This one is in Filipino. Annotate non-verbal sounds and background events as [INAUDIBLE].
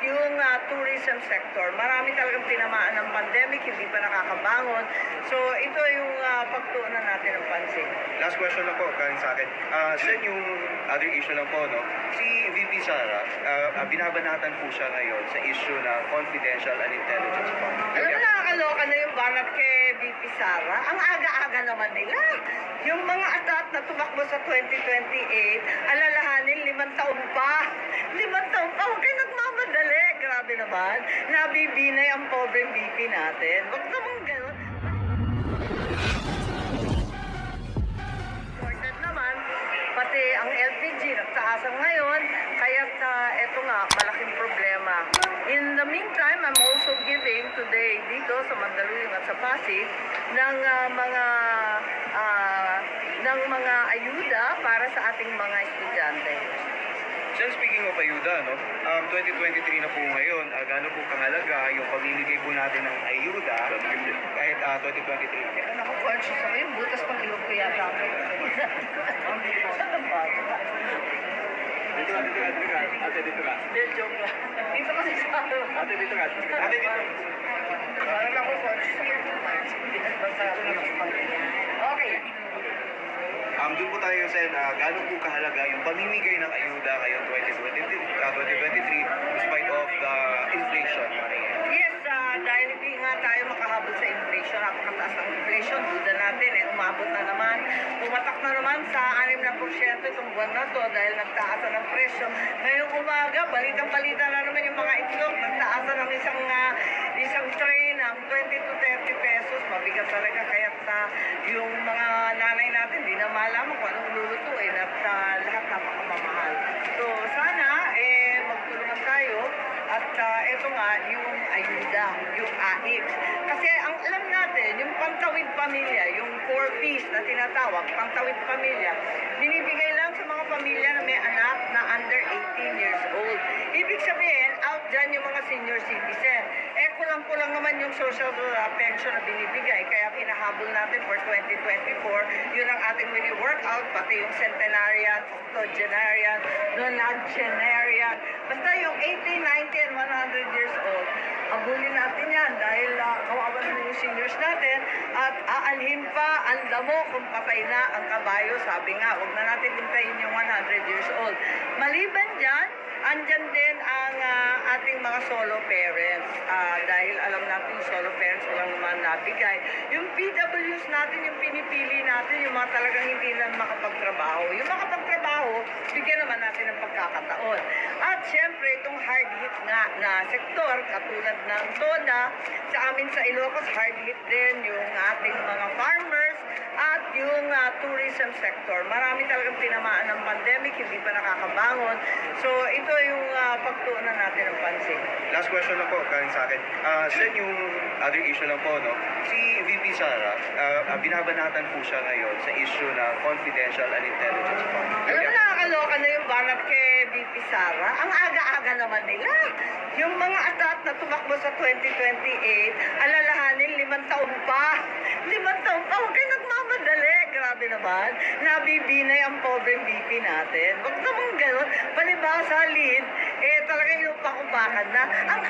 yung ah, tourism sector, marami talagang tinamaan ng pandemic, hindi pa nakakabangon. So ito yung uh, pagtuunan natin ng pansin. Last question lang po, galing sa akin. Ah, Sen, yung other issue lang po, no? Si VP Sara, ah, binabanatan po siya ngayon sa issue ng confidential and intelligence fund. Alam mo, nakakaloka na yung banat kay VP Sara. Ang aga-aga naman nila. Yung mga atat na tumakbo sa 2028, alalahanin, limang taon pa. Limang taon pa, huwag kayo nagmamadali. Grabe naman. Nabibinay ang pobreng VP natin. Huwag naman ganun. Important naman, pati ang LPG nagtaasan ngayon, kaya eto nga, malaking problema. In the meantime, I'm also giving today dito sa Mandaluyong at sa Pasig ng ah, mga ah, ng mga ayuda para sa ating mga estudyante. Speaking of ayuda, no? Um, 2023 na po ngayon, uh, gaano po kahalaga yung pamimigay po natin ng ayuda kahit ah, 2023? Teka, naku, conscious ako yung butas pang ilog ko yata ako. Saan ba? Dito ka, dito ka, dito ka. Ate, dito ka. Hindi, joke lang. Dito kasi sa Ate, dito ka. Ate, dito. Parang ako conscious Okay. Um, doon po tayo, Sen, uh, gaano po kahalaga yung pamimigay ng ayuda ngayong 2023, ah, 2023 despite of the inflation na? Yes, ah, dahil hindi nga tayo makahabol sa inflation, napakataas ng inflation, duda natin, eh, umabot na naman, pumatak na naman sa 6% itong buwan na to dahil nagtaasan ng presyo. Ngayong umaga, balitang-balita na naman yung mga itlog, nagtaasan ng isang, ah, isang tray ng 20 to 30 pesos, mabigat talaga, kaya yung mga nanay natin, di na malaman kung anong lulutuin at ah, lahat napakamamahal. So, sana, eh, magtulungan tayo at ah, ito nga, yung ayuda, yung AIP. Kasi ang alam natin, yung pantawid pamilya, yung 4Ps na tinatawag, pantawid pamilya, binibigay lang sa mga pamilya na may anak na under 18 years old. Ibig sabihin, out dyan yung mga senior citizen. Eh, kulang-kulang naman yung social uh, pension na binibigay. Kaya pinahabol natin for 2024, yun ang ating mini-workout, pati yung centenarian, octogenarian, nonagenarian. Basta yung 80, 90, and 100 years old, abulin natin yan dahil uh, kawawa naman yung seniors natin at aanhin pa ang damo kung patay na ang kabayo. Sabi nga, huwag na natin hintayin yung 100 years old. Maliban dyan, andyan din ang ah, ating mga solo parents. Ah, dahil alam natin yung solo parents walang naman nabigay. Yung PWs natin, yung pinipili natin, yung mga talagang hindi na makapagtrabaho. Yung makapagtrabaho, bigyan naman natin ng pagkakataon. At syempre, itong hard hit nga na sektor, katulad ng TODA, sa amin sa Ilocos, hard hit din yung ating mga farmers at yung ah, tourism sector. Marami talagang tinamaan ng pandemic, hindi pa nakakabangon. So, ito yung ah, pagtuunan natin. Last question lang po, galing sa akin. Ah, Sen, yung other issue lang po, no? Si VP Sara, ah, binabanatan po siya ngayon sa issue ng confidential and intelligence fund. Alam mo, nakakaloka na yung banat kay VP Sara. Ang aga-aga naman nila. Yung mga atat na tumakbo sa 2028, alalahanin, limang taon pa. [LAUGHS] Limang taon pa, huwag kayo nagmamadali. Grabe naman. Nabibinay ang pobreng VP natin. Huwag naman ganun. Palibasa, talaga inupakubakan na. Ang